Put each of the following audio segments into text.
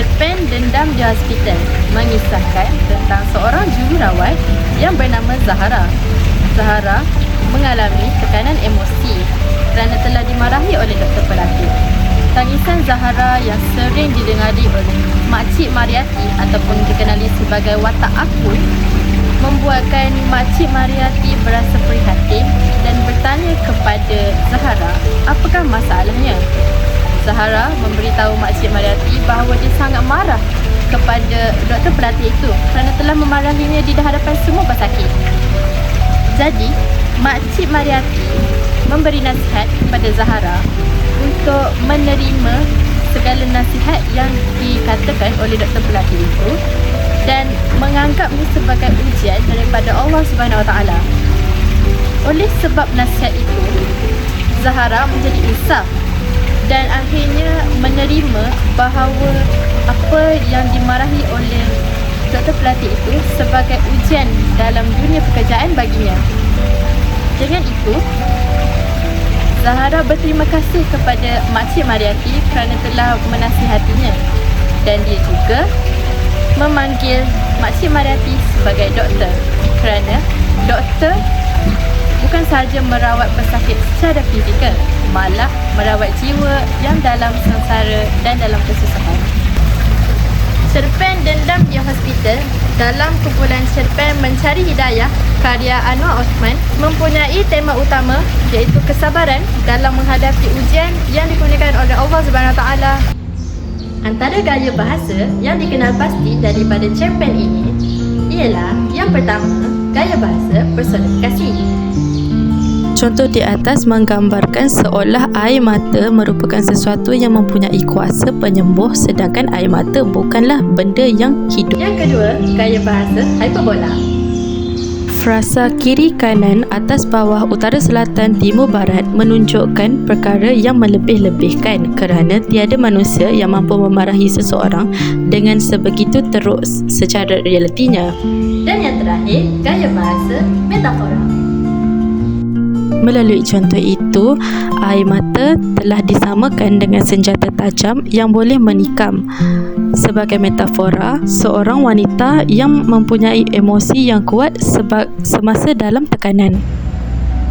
Cerpen Dendam di Hospital mengisahkan tentang seorang jururawat yang bernama Zahara. Zahara mengalami tekanan emosi kerana telah dimarahi oleh doktor pelatih. Tangisan Zahara yang sering didengari oleh Makcik Mariati ataupun dikenali sebagai watak akun membuatkan Makcik Mariati berasa Zahara memberitahu Makcik Mariati bahawa dia sangat marah kepada doktor pelatih itu kerana telah memarahinya di hadapan semua pesakit. Jadi, Makcik Mariati memberi nasihat kepada Zahara untuk menerima segala nasihat yang dikatakan oleh doktor pelatih itu dan menganggapnya sebagai ujian daripada Allah Subhanahu Wa Taala. Oleh sebab nasihat itu, Zahara menjadi insaf dan akhirnya menerima bahawa apa yang dimarahi oleh doktor pelatih itu sebagai ujian dalam dunia pekerjaan baginya. Dengan itu, Zahara berterima kasih kepada Makcik Mariati kerana telah menasihatinya dan dia juga memanggil Makcik Mariati sebagai doktor kerana doktor bukan sahaja merawat pesakit secara fizikal malah merawat jiwa yang dalam sengsara dan dalam kesusahan. Cerpen Dendam di Hospital dalam kumpulan cerpen Mencari Hidayah karya Anwar Osman mempunyai tema utama iaitu kesabaran dalam menghadapi ujian yang dikurniakan oleh Allah Subhanahu Taala. Antara gaya bahasa yang dikenal pasti daripada cerpen ini ialah yang pertama, gaya bahasa personifikasi. Contoh di atas menggambarkan seolah air mata merupakan sesuatu yang mempunyai kuasa penyembuh sedangkan air mata bukanlah benda yang hidup. Yang kedua, gaya bahasa hyperbola. Frasa kiri kanan atas bawah utara selatan timur barat menunjukkan perkara yang melebih-lebihkan kerana tiada manusia yang mampu memarahi seseorang dengan sebegitu teruk secara realitinya. Dan yang terakhir, gaya bahasa metafora. Melalui contoh itu, air mata telah disamakan dengan senjata tajam yang boleh menikam. Sebagai metafora, seorang wanita yang mempunyai emosi yang kuat sebab semasa dalam tekanan.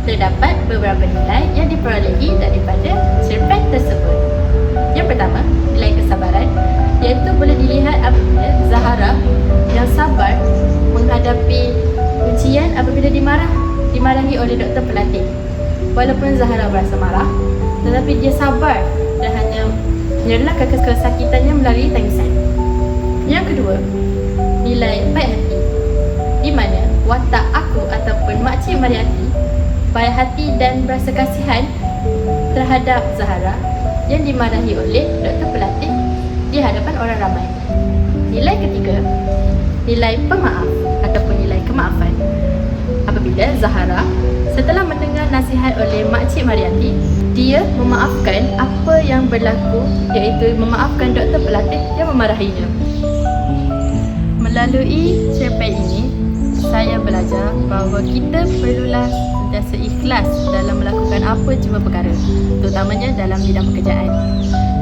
Terdapat beberapa nilai yang diperolehi daripada cerpen tersebut. Yang pertama, nilai kesabaran iaitu boleh dilihat apabila Zahara oleh doktor pelatih. Walaupun Zahara berasa marah, tetapi dia sabar dan hanya menyerahkan kesakitannya melalui tangisan. Yang kedua, nilai baik hati. Di mana watak aku ataupun makcik Mariati baik hati dan berasa kasihan terhadap Zahara yang dimarahi oleh doktor pelatih di hadapan orang ramai. Nilai ketiga, nilai pemaaf ataupun nilai kemaafan apabila Zahara setelah mendengar nasihat oleh Makcik Mariati, dia memaafkan apa yang berlaku iaitu memaafkan doktor pelatih yang memarahinya. Melalui cerpen ini, saya belajar bahawa kita perlulah sentiasa ikhlas dalam melakukan apa jua perkara, terutamanya dalam bidang pekerjaan.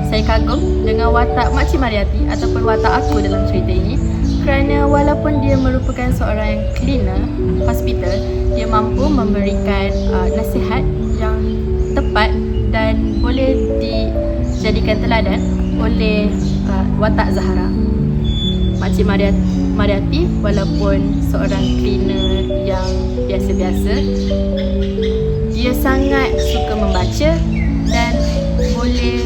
Saya kagum dengan watak Makcik Mariati ataupun watak aku dalam cerita ini kerana walaupun dia merupakan seorang cleaner hospital, memberikan uh, nasihat yang tepat dan boleh dijadikan teladan oleh uh, watak Zahara. Makcik Mariati, Mariati walaupun seorang cleaner yang biasa-biasa, dia sangat suka membaca dan boleh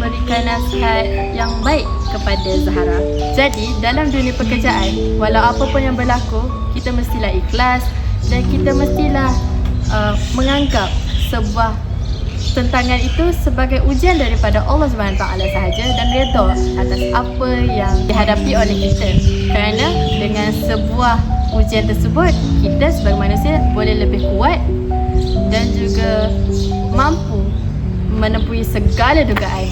memberikan nasihat yang baik kepada Zahara. Jadi, dalam dunia pekerjaan, walau apa pun yang berlaku, kita mestilah ikhlas dan kita mestilah uh, menganggap sebuah tentangan itu sebagai ujian daripada Allah SWT sahaja dan redha atas apa yang dihadapi oleh kita. Kerana dengan sebuah ujian tersebut, kita sebagai manusia boleh lebih kuat dan juga mampu menempuhi segala dugaan.